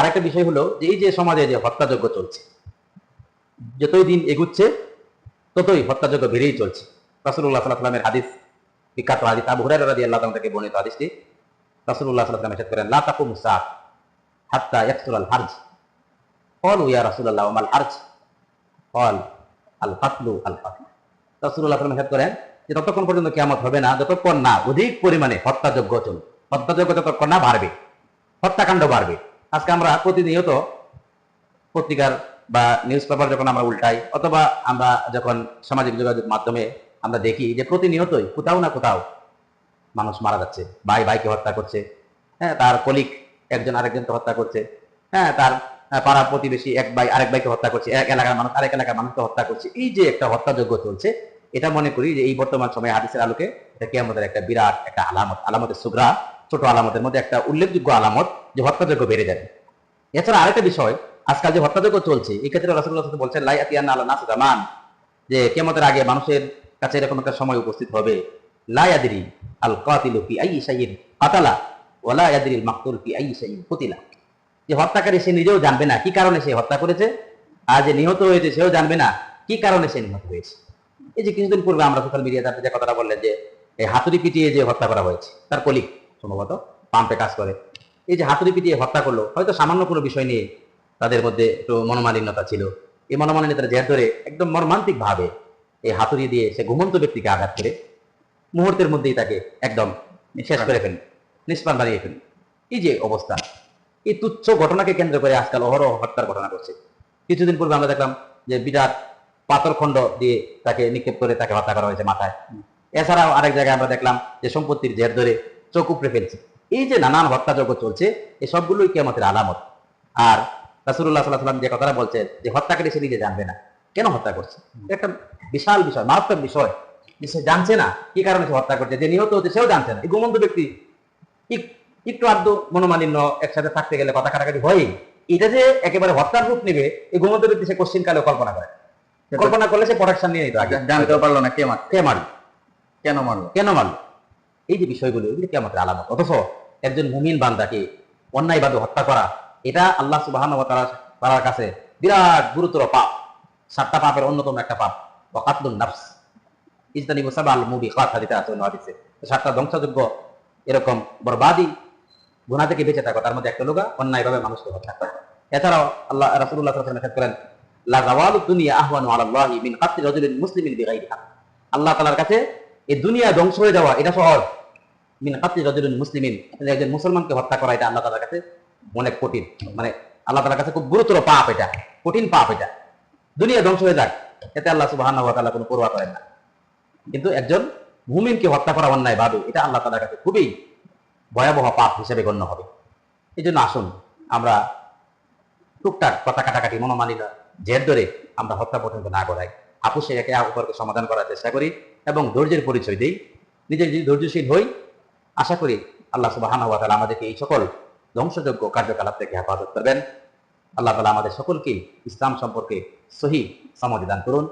আর একটা বিষয় হলো যে এই যে সমাজে যে হত্যাযজ্ঞ চলছে, যতই দিন এগুচ্ছে, ততই হত্যাযজ্ঞ বেড়েই চলছে। রাসুল্লাহ সাল্লাহামের হাদিস, বিখ্যাত হাদিস, আবু হুরাই রাজি আল্লাহ থেকে বর্ণিত হাদিসটি রাসুল্লাহ সাল্লাহাম এসাদ করেন লাতাকু মুসাদ হাত্তা ইয়াকসুল আল হার্জ। ফল ইয়া রাসুল্লাহ আল হার্জ? ফল আল ফাতলু আল ফাতলু রাসুল্লাহ সাল্লাম এসাদ করেন যে, ততক্ষণ পর্যন্ত কেমন হবে না, যতক্ষণ না অধিক পরিমাণে হত্যাযজ্ঞ চলবে হত্যাযজ্ঞ যতক্ষণ না বাড়বে, হত্যাকাণ্ড বাড়বে। আজকে আমরা প্রতিনিয়ত পত্রিকার বা নিউজ পেপার যখন আমরা উল্টাই, অথবা আমরা যখন সামাজিক যোগাযোগ মাধ্যমে আমরা দেখি যে প্রতিনিয়তই কোথাও না কোথাও মানুষ মারা যাচ্ছে। ভাই ভাইকে হত্যা করছে। হ্যাঁ তার কলিক একজন আরেকজনকে হত্যা করছে। হ্যাঁ তার পাড়া প্রতিবেশী এক ভাই আরেক ভাইকে হত্যা করছে। এক এলাকার মানুষ আরেক এলাকার মানুষকে হত্যা করছে। এই যে একটা হত্যাযোগ্য চলছে, এটা মনে করি যে এই বর্তমান সময়ে হাদিসের আলোকে এটা কি আমাদের একটা বিরাট একটা আলামত, আলামতের সুগ্রা। ছোট আলামতের মধ্যে একটা উল্লেখযোগ্য আলামত যে হত্যাযোগ্য বেড়ে যাবে। এছাড়া আরেকটা বিষয়, আজকাল যে হত্যাযোগ্য চলছে, এই ক্ষেত্রে ওয়াসাল্লাম বলছেন লাই আতিয়ান্না আলা নাস জামান যে কেমতের আগে মানুষের কাছে এরকম একটা সময় উপস্থিত হবে। লা ইয়াদরি আল কাতিলু ফি আইয়ি শাইইন কাতালা মাকতুল ফি শাইইন কুতিলা যে হত্যাকারী সে নিজেও জানবে না কি কারণে সে হত্যা করেছে, আর যে নিহত হয়েছে সেও জানবে না কি কারণে সে নিহত হয়েছে। এই যে কিছুদিন পূর্বে আমরা সোশ্যাল মিডিয়াতে আপনি যে কথাটা বললেন যে হাতুড়ি পিটিয়ে যে হত্যা করা হয়েছে, তার কলিক সম্ভবত পাম্পে কাজ করে। এই যে হাতুড়ি পিটিয়ে হত্যা করল, হয়তো সামান্য কোনো বিষয় নিয়ে তাদের মধ্যে একটু মনোমালিন্যতা ছিল। এই মনোমালিন্যতার জের ধরে একদম মর্মান্তিক ভাবে এই হাতুড়ি দিয়ে সে ঘুমন্ত ব্যক্তিকে আঘাত করে। মুহূর্তের মধ্যেই তাকে একদম শেষ করে ফেলেন নিষ্প্রাণ বানিয়ে ফেলেন এই যে অবস্থা, এই তুচ্ছ ঘটনাকে কেন্দ্র করে আজকাল অহরহ হত্যার ঘটনা ঘটছে। কিছুদিন পূর্বে আমরা দেখলাম যে বিরাট পাথরখণ্ড দিয়ে তাকে নিক্ষেপ করে তাকে হত্যা করা হয়েছে মাথায়। এছাড়াও আরেক জায়গায় আমরা দেখলাম যে সম্পত্তির জের ধরে চোখ উপড়ে ফেলছে। এই যে নানান হত্যাযজ্ঞ চলছে এই সবগুলোই কেমতের আলামত? আর রাসুল্লাহ সাল্লাহ সাল্লাম যে কথাটা বলছেন যে হত্যাকারী সে নিজে জানবে না। কেন হত্যা করছে? একটা বিশাল বিষয় মারাত্মক বিষয়। যে সে জানছে না কি কারণে সে হত্যা করছে? যে নিহত হচ্ছে সেও জানছে না। এই ঘুমন্ত ব্যক্তি একটু আদ্য মনোমালিন্য একসাথে থাকতে গেলে কথা কাটাকাটি হয় এটা যে একেবারে হত্যার রূপ নেবে এই ঘুমন্ত ব্যক্তি সে কোশ্চিন কালেও কল্পনা করে। কল্পনা করলে সে প্রোটেকশন নিয়ে নিত জানতেও পারল না কে মার কে মারল? কেন মারলো? কেন মারল? এই যে বিষয়গুলো, এগুলো কি আমাদের আলামত? অথচ একজন মুমিন বান্দাকে অন্যায়ভাবে হত্যা করা, এটা আল্লাহ সুবাহ তার কাছে বিরাট গুরুতর পাপ। সাতটা পাপের অন্যতম একটা পাপ ইজতানি মুসাবাল মুবি আছে অন্য হাদিসে। সাতটা ধ্বংসযোগ্য, এরকম বরবাদি গুনাহ থেকে বেঁচে থাকো, তার মধ্যে একটা লোকা অন্যায়ভাবে মানুষকে হত্যা করা। এছাড়াও আল্লাহ সাল্লাল্লাহু করেন দুনিয়া আলা আল্লাহি মিন মুসলিমিন বিগাইরি আল্লাহ তাআলার কাছে এই দুনিয়া ধ্বংস হয়ে যাওয়া, এটা সহজ। মিন কাতলি রাজুলিন মুসলিমিন। একজন মুসলমানকে হত্যা করা এটা আল্লাহ তাআলার কাছে অনেক কঠিন। মানে আল্লাহ তাআলার কাছে খুব গুরুতর পাপ এটা। কঠিন পাপ এটা। দুনিয়া ধ্বংস হয়ে যাক, এতে আল্লাহ তাআলা কোনো পরোয়া করেন না। কিন্তু একজন মুমিনকে হত্যা করা অন্যায় ভাবে এটা আল্লাহ তাআলার কাছে খুবই ভয়াবহ পাপ হিসেবে গণ্য হবে। এই জন্য আসুন, আমরা টুকটাক কথা কাটাকাটি, মনোমালিন্য, জের ধরে আমরা হত্যা পর্যন্ত না করাই আপুসে একে অপরকে সমাধান করার চেষ্টা করি এবং ধৈর্যের পরিচয় দিই। নিজে যদি ধৈর্যশীল হই আশা করি আল্লাহ সুবাহান আমাদেরকে এই সকল ধ্বংসযোগ্য কার্যকলাপ থেকে হেফাজত করবেন। আল্লাহ তালা আমাদের সকলকে ইসলাম সম্পর্কে সহি সমাধি দান করুন।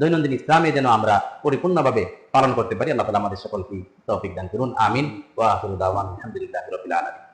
দৈনন্দিন ইসলামে যেন আমরা পরিপূর্ণভাবে পালন করতে পারি, আল্লাহ তালা আমাদের সকলকে তৌফিক দান করুন। আমিন। ওয়া আলহামদুলিল্লাহি রাব্বিল আলামিন।